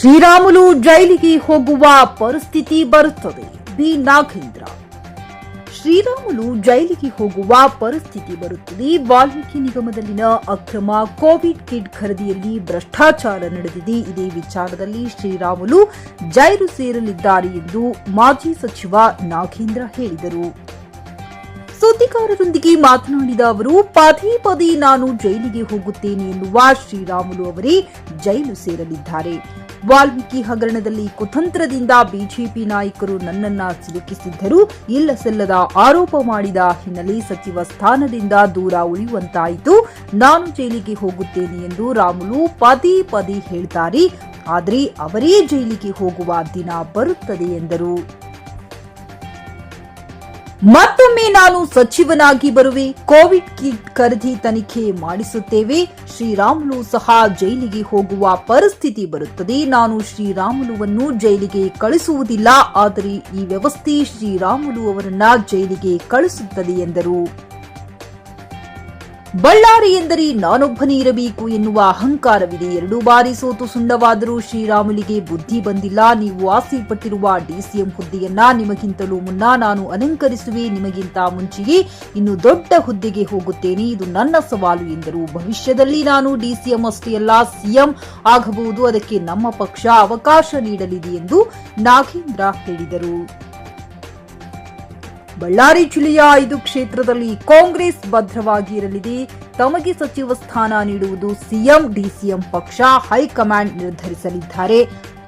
ಶ್ರೀರಾಮುಲು ಜೈಲಿಗೆ ಹೋಗುವ ಪರಿಸ್ಥಿತಿ ಬರುತ್ತದೆ. ಬಿ. ನಾಗೇಂದ್ರ. ಶ್ರೀರಾಮುಲು ಜೈಲಿಗೆ ಹೋಗುವ ಪರಿಸ್ಥಿತಿ ಬರುತ್ತದೆ. ವಾಲ್ಮೀಕಿ ನಿಗಮದಲ್ಲಿನ ಅಕ್ರಮ ಕೋವಿಡ್ ಕಿಟ್ ಖರೀದಿಯಲ್ಲಿ ಭ್ರಷ್ಟಾಚಾರ ನಡೆದಿದೆ. ಇದೇ ವಿಚಾರದಲ್ಲಿ ಶ್ರೀರಾಮುಲು ಜೈಲು ಸೇರಲಿದ್ದಾರೆ ಎಂದು ಮಾಜಿ ಸಚಿವ ನಾಗೇಂದ್ರ ಹೇಳಿದರು. ಸುದ್ದಿಗಾರರೊಂದಿಗೆ ಮಾತನಾಡಿದ ಅವರು, ಪದೇ ಪದೇ ನಾನು ಜೈಲಿಗೆ ಹೋಗುತ್ತೇನೆ ಎನ್ನುವ ಶ್ರೀರಾಮುಲು ಅವರೇ ಜೈಲು ಸೇರಲಿದ್ದಾರೆ. ವಾಲ್ಮೀಕಿ ಹಗರಣದಲ್ಲಿ ಕುತಂತ್ರದಿಂದ ಬಿಜೆಪಿ ನಾಯಕರು ನನ್ನನ್ನ ಸಿಲುಕಿಸಿದ್ದರೂ. ಇಲ್ಲ ಸಲ್ಲದ ಆರೋಪ ಮಾಡಿದ ಹಿನ್ನೆಲೆ ಸಚಿವ ಸ್ಥಾನದಿಂದ ದೂರ ಉಳಿಯುವಂತಾಯಿತು. ನಾನು ಜೈಲಿಗೆ ಹೋಗುತ್ತೇನೆ ಎಂದು ರಾಮುಲು ಪದೇ ಪದೇ ಹೇಳ್ತಾರೆ. ಆದರೆ ಅವರೇ ಜೈಲಿಗೆ ಹೋಗುವ ದಿನ ಬರುತ್ತದೆ ಎಂದರು. ಮತ್ತೊಮ್ಮೆ ನಾನು ಸಚಿವನಾಗಿ ಬರುವೆ. ಕೋವಿಡ್ ಕಿಟ್ ಖರೀದಿ ತನಿಖೆ ಮಾಡಿಸುತ್ತೇವೆ. ಶ್ರೀರಾಮುಲು ಸಹ ಜೈಲಿಗೆ ಹೋಗುವ ಪರಿಸ್ಥಿತಿ ಬರುತ್ತದೆ. ನಾನು ಶ್ರೀರಾಮುಲುವನ್ನು ಜೈಲಿಗೆ ಕಳಿಸುವುದಿಲ್ಲ. ಆದರೆ ಈ ವ್ಯವಸ್ಥೆ ಶ್ರೀರಾಮುಲು ಅವರನ್ನ ಜೈಲಿಗೆ ಕಳಿಸುತ್ತದೆ ಎಂದರು. ಬಳ್ಳಾರಿ ಎಂದರೆ ನಾನೊಬ್ಬನೇ ಇರಬೇಕು ಎನ್ನುವ ಅಹಂಕಾರವಿದೆ. ಎರಡು ಬಾರಿ ಸೋತು ಸುಂಡವಾದರೂ ಶ್ರೀರಾಮುಲಿಗೆ ಬುದ್ಧಿ ಬಂದಿಲ್ಲ. ನೀವು ಆಸೆ ಪಟ್ಟಿರುವ ಡಿಸಿಎಂ ಹುದ್ದೆಯನ್ನ ನಿಮಗಿಂತಲೂ ಮುನ್ನ ನಾನು ಅಲಂಕರಿಸುವೆ. ನಿಮಗಿಂತ ಮುಂಚೆಯೇ ಇನ್ನು ದೊಡ್ಡ ಹುದ್ದೆಗೆ ಹೋಗುತ್ತೇನೆ. ಇದು ನನ್ನ ಸವಾಲು ಎಂದರು. ಭವಿಷ್ಯದಲ್ಲಿ ನಾನು ಡಿಸಿಎಂ ಅಷ್ಟೇ ಅಲ್ಲ, ಸಿಎಂ ಆಗಬಹುದು. ಅದಕ್ಕೆ ನಮ್ಮ ಪಕ್ಷ ಅವಕಾಶ ನೀಡಲಿದೆ ಎಂದು ನಾಗೇಂದ್ರ ಹೇಳಿದರು. ಬಳ್ಳಾರಿ ಜಿಲ್ಲೆಯ ಐದು ಕ್ಷೇತ್ರದಲ್ಲಿ ಕಾಂಗ್ರೆಸ್ ಭದ್ರವಾಗಿ ಇರಲಿದೆ. ತಮಗೆ ಸಚಿವ ಸ್ಥಾನ ನೀಡುವುದು ಸಿಎಂ, ಡಿಸಿಎಂ ಪಕ್ಷ ಹೈಕಮಾಂಡ್ ನಿರ್ಧರಿಸಲಿದ್ದಾರೆ.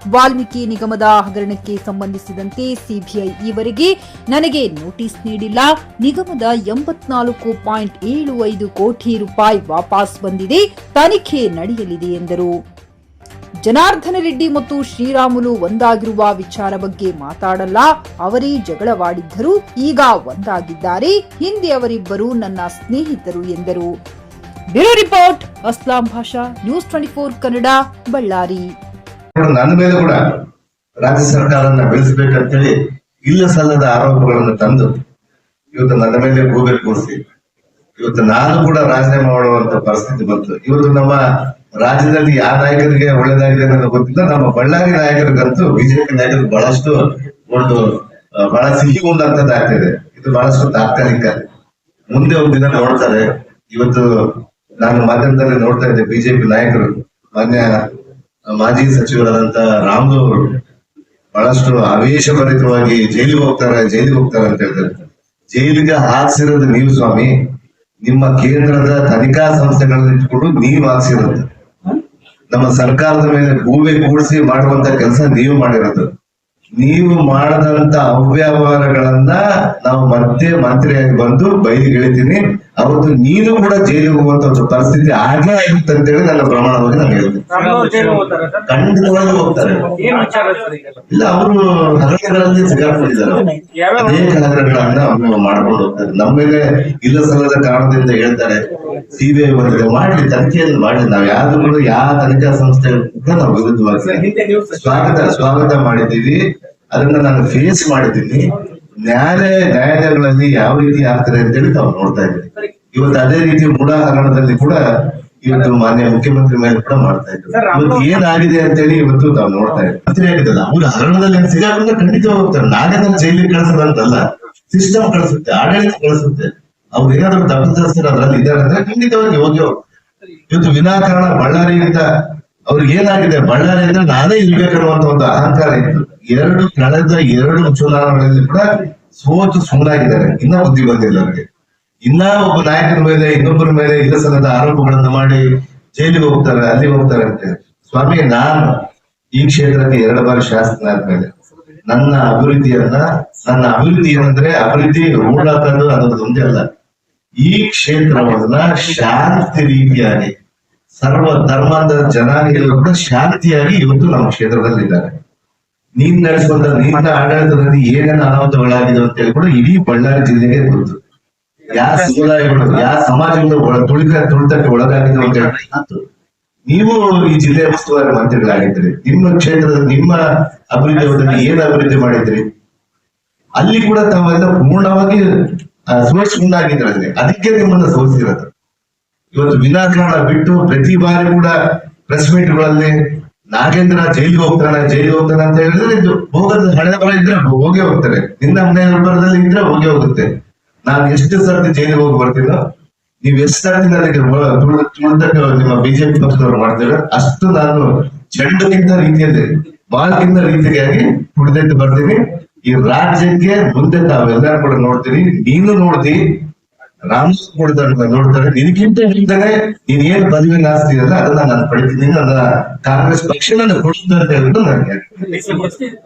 ವಾಲ್ಮೀಕಿ ನಿಗಮದ ಹಗರಣಕ್ಕೆ ಸಂಬಂಧಿಸಿದಂತೆ ಸಿಬಿಐ ಈವರೆಗೆ ನನಗೆ ನೋಟಿಸ್ ನೀಡಿಲ್ಲ. ನಿಗಮದ ಎಂಬತ್ನಾಲ್ಕು ಪಾಯಿಂಟ್ ಏಳು ಐದು ಕೋಟಿ ರೂಪಾಯಿ ವಾಪಸ್ ಬಂದಿದೆ. ತನಿಖೆ ನಡೆಯಲಿದೆ ಎಂದರು. ಜನಾರ್ದನ ರೆಡ್ಡಿ ಮತ್ತು ಶ್ರೀರಾಮುಲು ಒಂದಾಗಿರುವ ವಿಚಾರ ಬಗ್ಗೆ ಮಾತಾಡಲ್ಲ. ಅವರೇ ಜಗಳವಾಡಿದ್ದರು. ಈಗ ಒಂದಾಗಿದ್ದಾರೆ. ಹಿಂದೆ ಅವರಿಬ್ಬರು ನನ್ನ ಸ್ನೇಹಿತರು ಎಂದರು. Bureau report, Aslam Basha, news twenty four Kannada, Ballari. ನನ್ನ ಮೇಲೆ ಕೂಡ ರಾಜ್ಯ ಸರ್ಕಾರನ ಬೆಳೆಸಬೇಕಂತೇಳಿ ಇಲ್ಲ ಸಲ್ಲದ ಆರೋಪಗಳನ್ನು ತಂದು ಇವತ್ತು ನನ್ನ ಮೇಲೆ ಗೂಗಲ್ ಕೂರಿಸಿ, ಇವತ್ತು ನಾನು ಕೂಡ ರಾಜೀನಾಮೆ ಮಾಡುವಂತ ಪರಿಸ್ಥಿತಿ ಬಂತು. ಇವತ್ತು ನಮ್ಮ ರಾಜ್ಯದಲ್ಲಿ ಯಾವ ನಾಯಕರಿಗೆ ಒಳ್ಳೇದಾಗಿದೆ ಅನ್ನೋದು ಗೊತ್ತಿಲ್ಲ. ನಮ್ಮ ಬಳ್ಳಾರಿ ನಾಯಕರಿಗಂತೂ ಬಿಜೆಪಿ ನಾಯಕರು ಬಹಳಷ್ಟು ಒಂದು ಬಹಳ ಸಿಹಿ ಆಗ್ತಿದೆ. ಇದು ಬಹಳಷ್ಟು ತಾತ್ಕಾಲಿಕ ಮುಂದೆ ಒಂದು ದಿನ ನೋಡ್ತಾರೆ. ಇವತ್ತು ನಾನು ಮಾಧ್ಯಮದಲ್ಲಿ ನೋಡ್ತಾ ಇದ್ದೆ ಬಿಜೆಪಿ ನಾಯಕರು, ಮಾನ್ಯ ಮಾಜಿ ಸಚಿವರಾದಂತ ರಾಮು ಅವರು. ಬಹಳಷ್ಟು ಆವೇಶಭರಿತವಾಗಿ ಜೈಲಿಗೆ ಹೋಗ್ತಾರೆ ಜೈಲಿಗೆ ಹೋಗ್ತಾರೆ ಅಂತ ಹೇಳ್ತಾರೆ. ಜೈಲಿಗೆ ಹಾಕ್ಸಿರೋದು ನೀವು ಸ್ವಾಮಿ. ನಿಮ್ಮ ಕೇಂದ್ರದ ತನಿಖಾ ಸಂಸ್ಥೆಗಳನ್ನ ಇಟ್ಕೊಂಡು ನೀವು ಹಾಕ್ಸಿರೋದು. ನಮ್ಮ ಸರ್ಕಾರದ ಮೇಲೆ ಭೂಮಿ ಕೂಡಿಸಿ ಮಾಡುವಂತ ಕೆಲಸ ನೀವು ಮಾಡಿರೋದು. ನೀವು ಮಾಡದಂತ ಅವ್ಯವಹಾರಗಳನ್ನ ನಾವು ಮತ್ತೆ ಮಂತ್ರಿಯಾಗಿ ಬಂದು ಬಯಲಿಗಿಳಿತೀನಿ ಅವತ್ತು ನೀನು ಕೂಡ ಜೈಲಿಗೆ ಹೋಗುವಂತ ಒಂದು ಪರಿಸ್ಥಿತಿ ಆಗೇ ಅಂತ ಹೇಳಿ ನನ್ನ ಪ್ರಮಾಣವಾಗಿ ನಾನು ಹೇಳ್ತೀನಿ? ಖಂಡಿತವಾಗಿ ಹೋಗ್ತಾರೆ ಇಲ್ಲ ಅವರು ಹಗರಣಗಳಲ್ಲಿ ಸಿಗಾಕೊಂಡಿದ್ದಾರೆ ಅನೇಕ ಹಗರಣಗಳನ್ನ ಅವರು ಮಾಡ್ಕೊಂಡು ಹೋಗ್ತಾರೆ. ನಮ್ಮ ಮೇಲೆ ಇಲ್ಲ ಸಲ್ಲದ ಕಾರಣದಿಂದ ಹೇಳ್ತಾರೆ ಸಿಬಿಐ ಬಂದಿದೆ ಮಾಡ್ಲಿ ತನಿಖೆಯನ್ನು ಮಾಡಿ ನಾವು ಯಾವ್ದು ಕೂಡ ಯಾವ ತನಿಖಾ ಸಂಸ್ಥೆಗಳು ಕೂಡ ನಾವು ವಿರುದ್ಧವಾಗಿ ಸ್ವಾಗತ ಸ್ವಾಗತ ಮಾಡಿದ್ದೀವಿ. ಅದನ್ನ ನಾನು ಫೇಸ್ ಮಾಡಿದ್ದೀನಿ. ನ್ಯಾಯಾಲಯ ನ್ಯಾಯಾಲಯಗಳಲ್ಲಿ ಯಾವ ರೀತಿ ಆಗ್ತದೆ ಅಂತೇಳಿ ನಾವು ನೋಡ್ತಾ ಇದ್ದೀವಿ. ಇವತ್ತು ಅದೇ ರೀತಿ ಮೂಢ ಹಗರಣದಲ್ಲಿ ಕೂಡ ಇವತ್ತು ಮಾನ್ಯ ಮುಖ್ಯಮಂತ್ರಿ ಮೇಲೆ ಕೂಡ ಮಾಡ್ತಾ ಇದ್ರು. ಇವತ್ತು ಏನಾಗಿದೆ ಅಂತೇಳಿ ಇವತ್ತು ನಾವು ನೋಡ್ತಾ ಇದ್ದೀವಿ. ಮಂತ್ರಿ ಆಗಿದ್ದಲ್ಲ ಅವ್ರು ಹಗರಣದಲ್ಲಿ ಏನ್ ಸಿಗಾಕೊಂಡ್ರೆ ಖಂಡಿತ ಹೋಗ್ತಾರೆ. ನಾನೇ ನನ್ನ ಜೈಲಿಗೆ ಕಳಿಸೋದಂತಲ್ಲ ಸಿಸ್ಟಮ್ ಕಳಿಸುತ್ತೆ ಆಡಳಿತ ಕಳಿಸುತ್ತೆ. ಅವ್ರು ಏನಾದ್ರು ತಪ್ಪಿತಸ್ಥರು ಅದ್ರಲ್ಲಿ ಇದ್ದಾರೆ ಅಂದ್ರೆ ಖಂಡಿತವಾಗಿ ಹೋಗಿ. ಇವತ್ತು ವಿನಾಕಾರಣ ಬಳ್ಳಾರಿಯಿಂದ ಅವ್ರಿಗೆ ಏನಾಗಿದೆ? ಬಳ್ಳಾರಿ ಅಂದ್ರೆ ನಾನೇ ಇರ್ಬೇಕನ್ನುವಂತ ಒಂದು ಅಹಂಕಾರ ಇತ್ತು. ಎರಡು ಕಳೆದ ಎರಡು ಚುನಾವಣೆಗಳಲ್ಲಿ ಕೂಡ ಸೋತು ಸುಮ್ಮನಾಗಿದ್ದಾರೆ ಇನ್ನ ಬುದ್ಧಿ ಬಂದಿಲ್ಲ ಅವರಿಗೆ. ಇನ್ನ ಒಬ್ಬ ನಾಯಕನ ಮೇಲೆ, ಇನ್ನೊಬ್ಬರ ಮೇಲೆ ಇಲ್ಲ ಸಲ್ಲದ ಆರೋಪಗಳನ್ನ ಮಾಡಿ ಜೈಲಿಗೆ ಹೋಗ್ತಾರೆ, ಅಲ್ಲಿ ಹೋಗ್ತಾರೆ ಅಂತ. ಸ್ವಾಮಿ, ನಾನು ಈ ಕ್ಷೇತ್ರಕ್ಕೆ ಎರಡು ಬಾರಿ ಶಾಸಕನಾದ್ಮೇಲೆ ನನ್ನ ಅಭಿವೃದ್ಧಿಯನ್ನ, ನನ್ನ ಅಭಿವೃದ್ಧಿ ಏನಂದ್ರೆ ಅಭಿವೃದ್ಧಿ ತಂದು ಅನ್ನೋದು ಒಂದೇ ಅಲ್ಲ. ಈ ಕ್ಷೇತ್ರವನ್ನ ಶಾಂತಿ ರೀತಿಯಾಗಿ, ಸರ್ವ ಧರ್ಮದ ಜನಾಂಗಗಳು ಕೂಡ ಶಾಂತಿಯಾಗಿ ಇವತ್ತು ನಮ್ಮ ಕ್ಷೇತ್ರದಲ್ಲಿದ್ದಾರೆ. ನೀನ್ ನಡೆಸುವಂತ ನಿನ್ನ ಆಡಳಿತದಲ್ಲಿ ಏನೇನು ಅನಾಹುತಗಳಾಗಿದೆ ಅಂತ ಹೇಳಿ ಕೂಡ ಇಡೀ ಬಳ್ಳಾರಿ ಜಿಲ್ಲೆಗೆ ಯಾ ಯಾವ ಸಮುದಾಯಗಳು ಯಾವ ಸಮಾಜಗಳು ತುಳಿತ ತುಳಿತಕ್ಕೆ ಒಳಗಾಗಿದೆ ಅಂತ ಹೇಳಿ ನೀವು ಈ ಜಿಲ್ಲೆಯ ಉಸ್ತುವಾರಿ ಮಂತ್ರಿಗಳಾಗಿದ್ರಿ. ನಿಮ್ಮ ಕ್ಷೇತ್ರದ ನಿಮ್ಮ ಅಭಿವೃದ್ಧಿ ಅವಧಿಯಲ್ಲಿ ಏನ್ ಅಭಿವೃದ್ಧಿ ಮಾಡಿದ್ರಿ? ಅಲ್ಲಿ ಕೂಡ ತಾವೆಲ್ಲ ಪೂರ್ಣವಾಗಿ ಸೋರ್ಸ್ಕೊಂಡಾಗಿದ್ರಲ್ಲಿ ಅದಕ್ಕೆ ನಿಮ್ಮನ್ನ ಸೋಲಿಸಿರೋದು. ಇವತ್ತು ವಿನಾಕಾರಣ ಬಿಟ್ಟು ಪ್ರತಿ ಬಾರಿ ಕೂಡ ಪ್ರೆಸ್ ಮೀಟ್ಗಳಲ್ಲಿ ನಾಗೇಂದ್ರ ಜೈಲಿಗೆ ಹೋಗ್ತಾನೆ ಜೈಲಿಗೆ ಹೋಗ್ತಾನೆ ಅಂತ ಹೇಳಿದ್ರೆ ಇದು ಹೋಗೋದು ಹಣೆ ಬರ ಇದ್ರೆ ಹೋಗೇ ಹೋಗ್ತಾರೆ ನಿನ್ನ ಮನೆಯ ಬರದಲ್ಲಿ ಇದ್ರೆ ಹೋಗೇ ಹೋಗುತ್ತೆ. ನಾನು ಎಷ್ಟು ಸರ್ತಿ ಜೈಲಿಗೆ ಹೋಗಿ ಬರ್ತೀನೋ, ನೀವ್ ಎಷ್ಟು ಸರ್ತಿ ನನಗೆ ನಿಮ್ಮ ಬಿಜೆಪಿ ಪಕ್ಷದವ್ರು ಮಾಡ್ತೀರ, ಅಷ್ಟು ನಾನು ಚೆಂಡುಗಿಂತ ರೀತಿಯಲ್ಲಿ, ಬಾಲ್ಕಿಂತ ರೀತಿಯಾಗಿ ತುಳಿದಕ್ಕೆ ಬರ್ತೀನಿ. ಈ ರಾಜ್ಯಕ್ಕೆ ಮುಂದೆ ತಾವೆಲ್ಲರೂ ಕೂಡ ನೋಡ್ತೀನಿ ನೀನು ನೋಡ್ದಿ ರಾಮ್ ಕೂಡ ನೋಡ್ತಾರೆ. ನಿನಗಿಂತ ಹೇಳ್ತಾರೆ ನೀನ್ ಏನ್ ಪದವಿ ಅಲ್ಲ ಅದನ್ನ ನಾನು ಪಡಿತೀನಿ ಅದನ್ನ ಕಾಂಗ್ರೆಸ್ ಪಕ್ಷ ಕೊಡ್ತದೆ ಅಂತ ಹೇಳ್ಬಿಟ್ಟು ನನಗೆ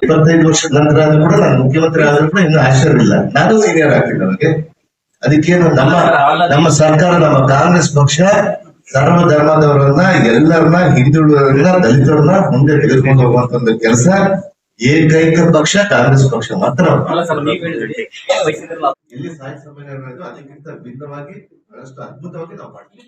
ಇಪ್ಪತ್ತೈದು ವರ್ಷದ ನಂತರ ಆದ್ರೂ ಕೂಡ ನಾನು ಮುಖ್ಯಮಂತ್ರಿ ಆದ್ರೂ ಕೂಡ ಇನ್ನು ಆಶ್ಚರ್ಯ ನಾನು ಸೀನಿಯರ್ ಆಗ್ತೀನಿ ನನಗೆ. ಅದಕ್ಕೇನು ನಮ್ಮ ನಮ್ಮ ಸರ್ಕಾರ, ನಮ್ಮ ಕಾಂಗ್ರೆಸ್ ಪಕ್ಷ ಸರ್ವ ಧರ್ಮದವರನ್ನ, ಎಲ್ಲರನ್ನ, ಹಿಂದುಳಿದವರನ್ನ, ದಲಿತರನ್ನ ಮುಂದೆ ತೆಗೆದುಕೊಂಡು ಹೋಗುವಂತ ಒಂದು ಕೆಲಸ ಏಕೈಕ ಪಕ್ಷ ಕಾಂಗ್ರೆಸ್ ಪಕ್ಷ ಮಾತ್ರ ವಹಿಸಿದ್ರಲ್ಲ. ಎಲ್ಲಿ ಸಾಯಿ ಸಮಯ ಅದಕ್ಕಿಂತ ಭಿನ್ನವಾಗಿ ಬಹಳಷ್ಟು ಅದ್ಭುತವಾಗಿ ನಾವು ಮಾಡ್ತೀವಿ.